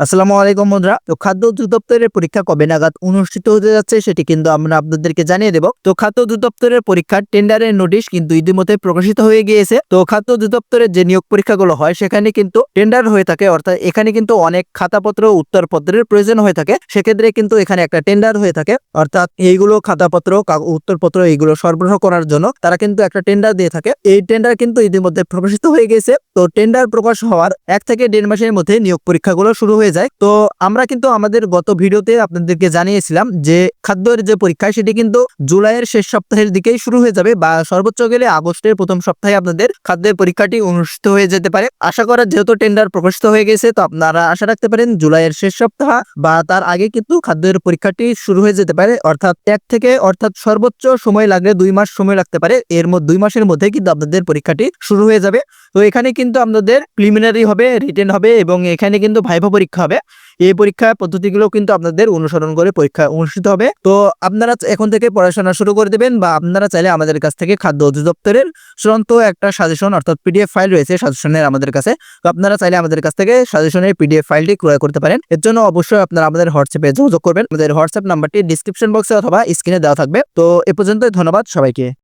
আসসালামু আলাইকুম বন্ধুরা তো খাদ্য অধিদপ্তরের পরীক্ষা কবে নাগাদ অনুষ্ঠিত হতে যাচ্ছে সেটি কিন্তু আমরা আপনাদেরকে জানিয়ে দেব। তো খাদ্য অধিদপ্তরের পরীক্ষার টেন্ডারের নোটিশ কিন্তু ইতিমধ্যে প্রকাশিত হয়ে গিয়েছে। তো খাদ্য অধিদপ্তরের যে নিয়োগ পরীক্ষাগুলো হয় সেখানে কিন্তু টেন্ডার হয়ে থাকে, অর্থাৎ এখানে কিন্তু অনেক খাতাপত্র উত্তরপত্রের প্রয়োজন হয়ে থাকে। সেক্ষেত্রে কিন্তু এখানে একটা টেন্ডার হয়ে থাকে, অর্থাৎ এইগুলো খাতাপত্র উত্তরপত্র এইগুলো সরবরাহ করার জন্য তারা কিন্তু একটা টেন্ডার দিয়ে থাকে। এই টেন্ডার কিন্তু ইতিমধ্যে প্রকাশিত হয়ে গেছে তো টেন্ডার প্রকাশ হওয়ার এক থেকে দেড় মাসের মধ্যে নিয়োগ পরীক্ষাগুলো শুরু হয়ে যায়। তো আমরা কিন্তু আমাদের গত ভিডিওতে আপনাদেরকে জানিয়েছিলাম যে খাদ্যের যে পরীক্ষা, সেটি কিন্তু জুলাইয়ের শেষ সপ্তাহের দিকেই শুরু হয়ে যাবে বা সর্বোচ্চ গেলে আগস্টের প্রথম সপ্তাহে আপনাদের খাদ্যের পরীক্ষাটি অনুষ্ঠিত হয়ে যেতে পারে। আশা করা যেহেতু টেন্ডার প্রকাশিত হয়ে গেছে, তো আপনারা আশা রাখতে পারেন জুলাইয়ের শেষ সপ্তাহ বা তার আগে কিন্তু খাদ্যের পরীক্ষাটি শুরু হয়ে যেতে পারে। অর্থাৎ এক থেকে, অর্থাৎ সর্বোচ্চ সময় লাগলে দুই মাস সময় লাগতে পারে। এর মধ্যে দুই মাসের মধ্যে কিন্তু আপনাদের পরীক্ষাটি শুরু হয়ে যাবে। তো এখানে কিন্তু আপনাদের প্রিলিমিনারি হবে রিটেন হবে এবং এখানে কিন্তু ভাইভা পরীক্ষা হবে। এই পরীক্ষা পদ্ধতিগুলো কিন্তু আপনাদের অনুসরণ করে পরীক্ষা অনুষ্ঠিত হবে। তো আপনারা এখন থেকে পড়াশোনা শুরু করে দেবেন বা আপনারা চাইলে আমাদের কাছ থেকে খাদ্য অধিদপ্তরের চূড়ান্ত একটা সাজেশন অর্থাৎ পিডিএফ ফাইল রয়েছে সাজেশনের আমাদের কাছে। তো আপনারা চাইলে আমাদের কাছ থেকে সাজেশনের পিডিএফ ফাইলটি ক্রয় করতে পারেন। এর জন্য অবশ্যই আপনারা আমাদের হোয়াটসঅ্যাপে যোগাযোগ করবেন। আমাদের হোয়াটসঅ্যাপ নাম্বারটি ডিসক্রিপশন বক্সে অথবা স্ক্রিনে দেওয়া থাকবে। তো এ পর্যন্তই, ধন্যবাদ সবাইকে।